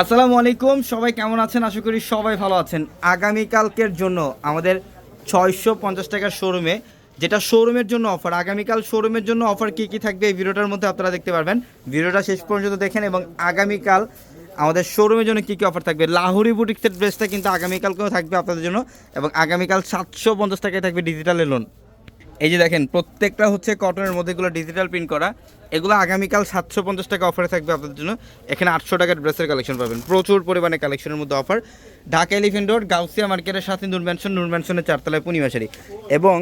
আসসালামু আলাইকুম, সবাই কেমন আছেন? আশা করি সবাই ভালো আছেন। আগামীকালকের জন্য আমাদের ছয়শো পঞ্চাশ টাকার শোরুমে যেটা শোরুমের জন্য অফার আগামীকাল শোরুমের জন্য অফার কী কী থাকবে এই ভিডিওটার মধ্যে আপনারা দেখতে পারবেন। ভিডিওটা শেষ পর্যন্ত দেখেন এবং আগামীকাল আমাদের শোরুমের জন্য কী কী অফার থাকবে? লাহোরি বুটিক্সের ড্রেসটা কিন্তু আগামীকালকেও থাকবে আপনাদের জন্য এবং আগামীকাল সাতশো পঞ্চাশ টাকায় থাকবে ডিজিটাল লোন এই যে দেখেন, প্রত্যেকটা হচ্ছে কটনের মধ্যে এগুলো ডিজিটাল প্রিন্ট করা। এগুলো আগামীকাল সাতশো পঞ্চাশ টাকা অফারে থাকবে আপনাদের জন্য। এখানে আটশো টাকার ড্রেসের কালেকশন পাবেন। প্রচুর পরিমাণে কালেকশনের মধ্যে offer Dhaka elephant road Gausia মার্কেটের সাথে নূর ম্যানশন নূর ম্যানশনের চারতলায় পূর্ণিমাশারি এবং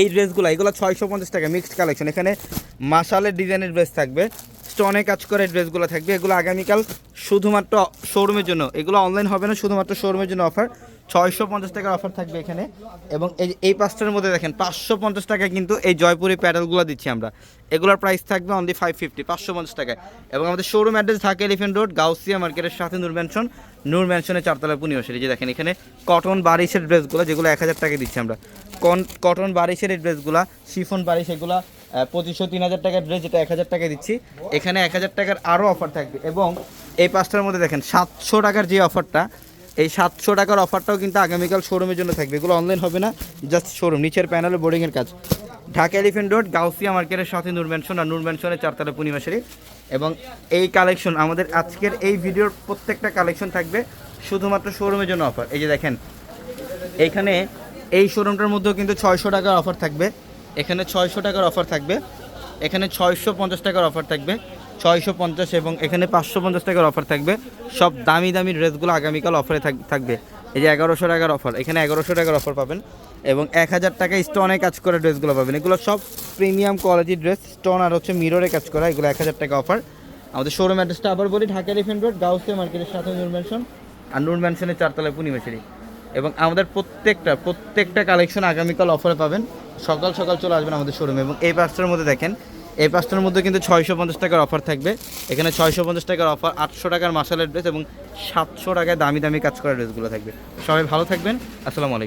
এই ড্রেসগুলো এগুলো ছয়শো পঞ্চাশ টাকা মিক্সড কালেকশন এখানে মাসালের ডিজাইনের ড্রেস থাকবে। স্টোনে কাজ করে ড্রেসগুলো থাকবে। এগুলো আগামীকাল শুধুমাত্র শোরুমের জন্য। এগুলো অনলাইন হবে না, শুধুমাত্র শোরুমের জন্য অফার ছয়শো পঞ্চাশ টাকার অফার থাকবে এখানে। এবং এই এই পাঁচটার মধ্যে দেখেন, পাঁচশো পঞ্চাশ টাকায় কিন্তু এই জয়পুরি প্যাডেলগুলো দিচ্ছি আমরা। এগুলোর প্রাইস থাকবে অনলি ফাইভ ফিফটি পাঁচশো পঞ্চাশ টাকায়। এবং আমাদের showroom address Dhaka elephant road Gausia মার্কেটের সাথে নূর ম্যানশন নূর ম্যানশনের চারতলা পুনিয়সের যে দেখেন, এখানে কটন বারিশের ড্রেসগুলো যেগুলো এক হাজার টাকা দিচ্ছি আমরা। কন কটন বারিশের এই ড্রেসগুলো শিফন বারিশ, এগুলো পঁচিশশো তিন হাজার টাকার ড্রেস যেটা এক হাজার টাকায় দিচ্ছি। এখানে এক হাজার টাকার আরও অফার থাকবে এবং এই পাঁচটার মধ্যে দেখেন, সাতশো টাকার যে অফারটা এই সাতশো টাকার অফারটাও কিন্তু আগামীকাল শোরুমের জন্য থাকবে। এগুলো অনলাইন হবে না জাস্ট শোরুম নিচের প্যানেলে বোর্ডিংয়ের কাজ। ঢাকা এলিফেন্ট রোড গাউসিয়া মার্কেটের সাথে নূর ম্যানশন আর নূর ম্যানশনের চারতলা পূর্ণিমাশারি এবং এই কালেকশন আমাদের আজকের এই ভিডিওর প্রত্যেকটা কালেকশন থাকবে শুধুমাত্র শোরুমের জন্য অফার এই যে দেখেন এইখানে এই শোরুমটার মধ্যেও কিন্তু ছয়শো টাকার অফার থাকবে। এখানে ছয়শো টাকার অফার থাকবে। এখানে ছয়শো পঞ্চাশ টাকার অফার থাকবে। ছয়শো পঞ্চাশ এবং এখানে পাঁচশো পঞ্চাশ টাকার অফার থাকবে। সব দামি দামি ড্রেসগুলো আগামীকাল অফারে থাকবে। এই যে এগারোশো টাকার অফার এখানে এগারোশো টাকার অফার পাবেন এবং এক হাজার টাকা স্টোনে কাজ করা ড্রেসগুলো পাবেন। এগুলো সব প্রিমিয়াম কোয়ালিটির ড্রেস স্টোন আর হচ্ছে মিররে কাজ করা, এগুলো এক হাজার টাকা অফার আমাদের শোরুম অ্যাড্রেসটা আবার বলি, ঢাকা এলিফেন্ট রোড গাউসিয়া মার্কেটের সাথে নূর ম্যানশন আর নূর ম্যানশনের চারতলায় পূর্ণিমাশারি এবং আমাদের প্রত্যেকটা প্রত্যেকটা কালেকশন আগামীকাল অফারে পাবেন। সকাল সকাল চলে আসবেন আমাদের শোরুমে এবং এই পাঁচটার মধ্যে দেখেন, এই পাঁচটার মধ্যে কিন্তু ছয়শো পঞ্চাশ টাকার অফার থাকবে। এখানে ছয়শো পঞ্চাশ টাকার অফার আটশো টাকার মাসালের ড্রেস এবং সাতশো টাকায় দামি দামি কাজ করা ড্রেসগুলো থাকবে। সবাই ভালো থাকবেন। আসসালামু আলাইকুম।